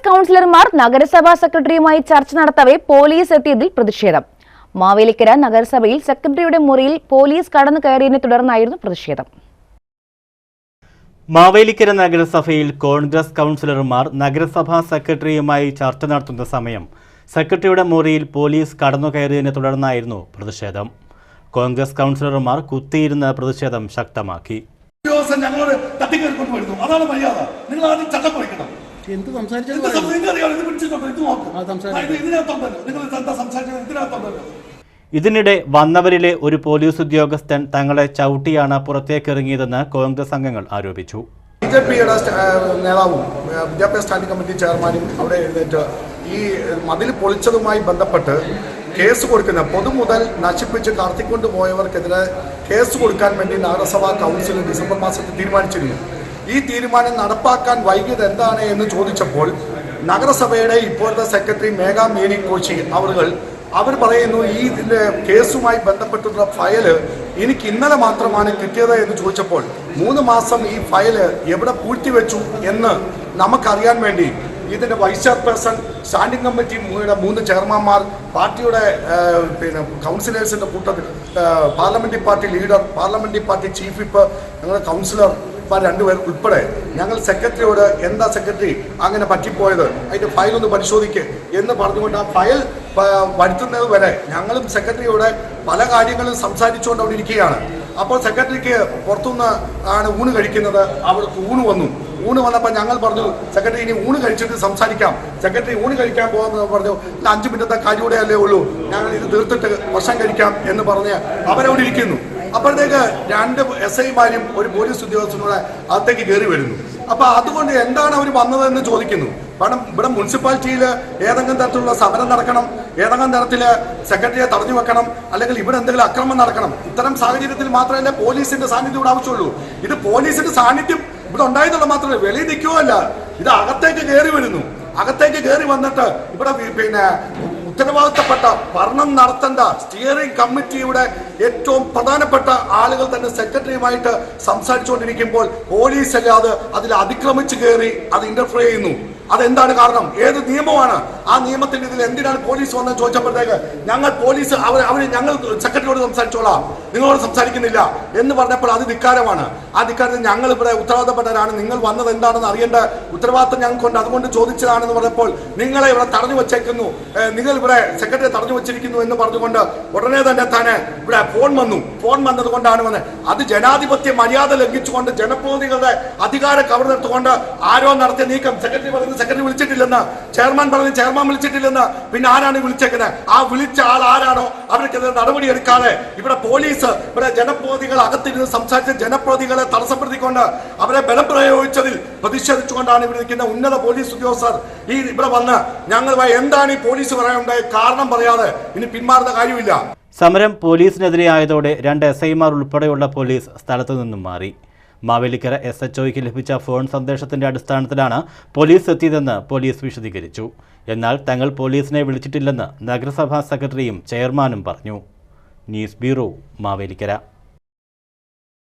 കോൺഗ്രസ് കൗൺസിലർമാർ നഗരസഭാ സെക്രട്ടറിയുമായി ചർച്ച നടത്തവേ പോലീസ് എത്തിയതിൽ പ്രതിഷേധം. മാവേലിക്കര നഗരസഭയിൽ സെക്രട്ടറിയുടെ മുറിയിൽ പോലീസ് കടന്നു കയറിയതിനെ തുടർന്നായിരുന്നു പ്രതിഷേധം. മാവേലിക്കര നഗരസഭയിൽ കോൺഗ്രസ് കൗൺസിലർമാർ നഗരസഭാ സെക്രട്ടറിയുമായി ചർച്ച നടത്തുന്ന സമയം സെക്രട്ടറിയുടെ മുറിയിൽ പോലീസ് കടന്നു കയറിയതിനെ തുടർന്നായിരുന്നു പ്രതിഷേധം. കോൺഗ്രസ് കൗൺസിലർമാർ കുത്തിയിരുന്ന പ്രതിഷേധം ശക്തമാക്കി. ഞങ്ങളോട് തട്ടിക്കയറിക്കൊണ്ട് വരുന്നു അതാണ് മര്യാദ. നിങ്ങൾ ആദ്യം ചട്ടം എന്ത് സംസാരിച്ചത്? ഇതിനകത്തുണ്ടല്ലോ ഇതിനിടെ വന്നവരിലെ ഒരു പോലീസ് ഉദ്യോഗസ്ഥൻ തങ്ങളെ ചവിട്ടിയാണ് പുറത്തേക്കിറങ്ങിയതെന്ന് കോൺഗ്രസ് അംഗങ്ങൾ ആരോപിച്ചു. ബി ജെ പിയുടെ നേതാവും വിദ്യാഭ്യാസ സ്റ്റാൻഡിംഗ് കമ്മിറ്റി ചെയർമാനും അവിടെ എഴുന്നേറ്റ് ഈ മതിൽ പൊളിച്ചതുമായി ബന്ധപ്പെട്ട് കേസ് കൊടുക്കുന്ന പൊതുമുതൽ നശിപ്പിച്ച് കടത്തിക്കൊണ്ട് പോയവർക്കെതിരെ കേസ് കൊടുക്കാൻ വേണ്ടി നഗരസഭാ കൗൺസിൽ ഡിസംബർ മാസത്തിൽ തീരുമാനിച്ചിരുന്നു. ഈ തീരുമാനം നടപ്പാക്കാൻ വൈകിയത് എന്താണ് എന്ന് ചോദിച്ചപ്പോൾ നഗരസഭയുടെ ഇപ്പോഴത്തെ സെക്രട്ടറി മേഘാ മേരി കോശി അവർ അവർ പറയുന്നു ഈ ഇതിന്റെ കേസുമായി ബന്ധപ്പെട്ടുള്ള ഫയൽ എനിക്ക് ഇന്നലെ മാത്രമാണ് കിട്ടിയത് എന്ന് ചോദിച്ചപ്പോൾ മൂന്ന് മാസം ഈ ഫയൽ എവിടെ പൂഴ്ത്തിവെച്ചു എന്ന് നമുക്കറിയാൻ വേണ്ടി ഇതിന്റെ വൈസ് ചെയർപേഴ്സൺ സ്റ്റാൻഡിംഗ് കമ്മിറ്റിയുടെ മൂന്ന് ചെയർമാൻമാർ പാർട്ടിയുടെ പിന്നെ കൗൺസിലേഴ്സിന്റെ കൂട്ടത്തിൽ parliamentary party leader parliamentary party chief whip ഞങ്ങളുടെ കൗൺസിലർ രണ്ടുപേർ ഉൾപ്പെടെ. ഞങ്ങൾ സെക്രട്ടറിയോട് എന്താ സെക്രട്ടറി അങ്ങനെ പറ്റിപ്പോയത്? അതിന്റെ ഫയൽ ഒന്ന് പരിശോധിക്ക് എന്ന് പറഞ്ഞുകൊണ്ട് ആ ഫയൽ വരുത്തുന്നത് വരെ ഞങ്ങളും സെക്രട്ടറിയോട് പല കാര്യങ്ങളും സംസാരിച്ചുകൊണ്ട് അവിടെ ഇരിക്കുകയാണ്. അപ്പോൾ സെക്രട്ടറിക്ക് പുറത്തുനിന്ന് ആണ് ഊണ് കഴിക്കുന്നത്. അവർക്ക് ഊണ് വന്നു. ഊണ് വന്നപ്പോൾ ഞങ്ങൾ പറഞ്ഞു സെക്രട്ടറി ഇനി ഊണ് കഴിച്ചിട്ട് സംസാരിക്കാം. സെക്രട്ടറി ഊണ് കഴിക്കാൻ പോകുന്നത് പറഞ്ഞു "ഇല്ല, അഞ്ച് മിനിറ്റത്തെ കാര്യൂടെ അല്ലേ ഉള്ളൂ. ഞങ്ങൾ ഇത് തീർത്തിട്ട് ഭക്ഷണം കഴിക്കാം എന്ന് പറഞ്ഞ് അവരവിടെ ഇരിക്കുന്നു. അപ്പോഴത്തേക്ക് രണ്ട് എസ് ഐമാരും ഒരു പോലീസ് ഉദ്യോഗസ്ഥനും കൂടെ അകത്തേക്ക് കയറി വരുന്നു. അപ്പൊ അതുകൊണ്ട് എന്താണ് അവർ വന്നതെന്ന് ചോദിക്കുന്നു. കാരണം ഇവിടെ മുനിസിപ്പാലിറ്റിയിൽ ഏതെങ്കിലും തരത്തിലുള്ള സമരം നടക്കണം ഏതെങ്കിലും തരത്തിൽ സെക്രട്ടറിയെ തടഞ്ഞു വെക്കണം അല്ലെങ്കിൽ ഇവിടെ എന്തെങ്കിലും അക്രമം നടക്കണം. ഇത്തരം സാഹചര്യത്തിൽ മാത്രമല്ല പോലീസിന്റെ സാന്നിധ്യം ഇവിടെ ആവശ്യമുള്ളൂ. ഇത് പോലീസിന്റെ സാന്നിധ്യം ഇവിടെ ഉണ്ടായതുള്ള മാത്രമല്ല വെളിയിൽ നിൽക്കുകയല്ല ഇത് അകത്തേക്ക് കയറി വരുന്നു. അകത്തേക്ക് കയറി വന്നിട്ട് ഇവിടെ പിന്നെ ഉത്തരവാദിത്തപ്പെട്ട ഭരണം നടത്തേണ്ട സ്റ്റിയറിംഗ് കമ്മിറ്റിയുടെ ഏറ്റവും പ്രധാനപ്പെട്ട ആളുകൾ തന്നെ സെക്രട്ടറിയുമായിട്ട് സംസാരിച്ചുകൊണ്ടിരിക്കുമ്പോൾ പോലീസ് അല്ലാതെ അതിൽ അതിക്രമിച്ചു കയറി അത് ഇന്റർഫിയർ ചെയ്യുന്നു. അതെന്താണ് കാരണം? ഏത് നിയമമാണ്? ആ നിയമത്തിന്റെ ഇതിൽ എന്തിനാണ് പോലീസ് വന്നത് ചോദിച്ചപ്പോഴത്തേക്ക് ഞങ്ങൾ പോലീസ് അവർ അവർ ഞങ്ങൾ സെക്രട്ടറിയോട് സംസാരിച്ചോളാം. നിങ്ങളോട് സംസാരിക്കുന്നില്ല എന്ന് പറഞ്ഞപ്പോൾ അത് ധിക്കാരമാണ്. ആ ധിക്കാരത്തിൽ ഞങ്ങൾ ഇവിടെ ഉത്തരവാദപ്പെട്ടവരാണ് നിങ്ങൾ വന്നത് എന്താണെന്ന് അറിയേണ്ട ഉത്തരവാദിത്തം ഞങ്ങൾക്കുണ്ട്. അതുകൊണ്ട് ചോദിച്ചതാണെന്ന് പറഞ്ഞപ്പോൾ നിങ്ങളെ ഇവിടെ തടഞ്ഞു വെച്ചേക്കുന്നു. നിങ്ങൾ ഇവിടെ സെക്രട്ടറി തടഞ്ഞു വെച്ചിരിക്കുന്നു എന്ന് പറഞ്ഞുകൊണ്ട് ഉടനെ തന്നെ തന്നെ ഇവിടെ ഫോൺ വന്നു. ഫോൺ വന്നത് കൊണ്ടാണ് വന്നത്. അത് ജനാധിപത്യ മര്യാദ ലംഘിച്ചുകൊണ്ട് ജനപ്രതിനിധികളുടെ അധികാര കവർന്നെടുത്തുകൊണ്ട് ആരോ നടത്തിയ നീക്കം സെക്രട്ടറി പറയുന്നത് സെക്രട്ടറി വിളിച്ചിട്ടില്ലെന്ന് ചെയർമാൻ പറഞ്ഞു ചെയർമാൻ വിളിച്ചിട്ടില്ലെന്ന് പിന്നെ ആരാണ് വിളിച്ചേക്കുന്നത് ആ വിളിച്ച ആൾ ആരാണോ? അവർക്കെതിരെ നടപടി എടുക്കാതെ ഇവിടെ പോലീസ് ഇവിടെ ജനപ്രതിനിധികൾ അകത്തിരുന്ന് സംസാരിച്ച ജനപ്രതിനിധികളെ തടസ്സപ്പെടുത്തിക്കൊണ്ട് അവരെ ബലം പ്രയോഗിച്ചതിൽ പ്രതിഷേധിച്ചുകൊണ്ടാണ് ഇവിടെ നിൽക്കുന്ന ഉന്നത പോലീസ് ഉദ്യോഗസ്ഥർ ഈ ഇവിടെ വന്ന് ഞങ്ങൾ എന്താണ് ഈ പോലീസ് പറയാനുണ്ടായ കാരണം പറയാതെ ഇനി പിന്മാറുന്ന കാര്യമില്ല സമരം പോലീസിനെതിരെ ആയതോടെ രണ്ട് എസ് ഐമാർ ഉൾപ്പെടെയുള്ള പോലീസ് സ്ഥലത്തു നിന്നും മാറി. മാവേലിക്കര എസ് എച്ച് ഒയ്ക്ക് ലഭിച്ച ഫോൺ സന്ദേശത്തിന്റെ അടിസ്ഥാനത്തിലാണ് പോലീസ് എത്തിയതെന്ന് പോലീസ് വിശദീകരിച്ചു. എന്നാൽ തങ്ങൾ പോലീസിനെ വിളിച്ചിട്ടില്ലെന്ന് നഗരസഭാ സെക്രട്ടറിയും ചെയർമാനും പറഞ്ഞു. News bureau Mavelikkara.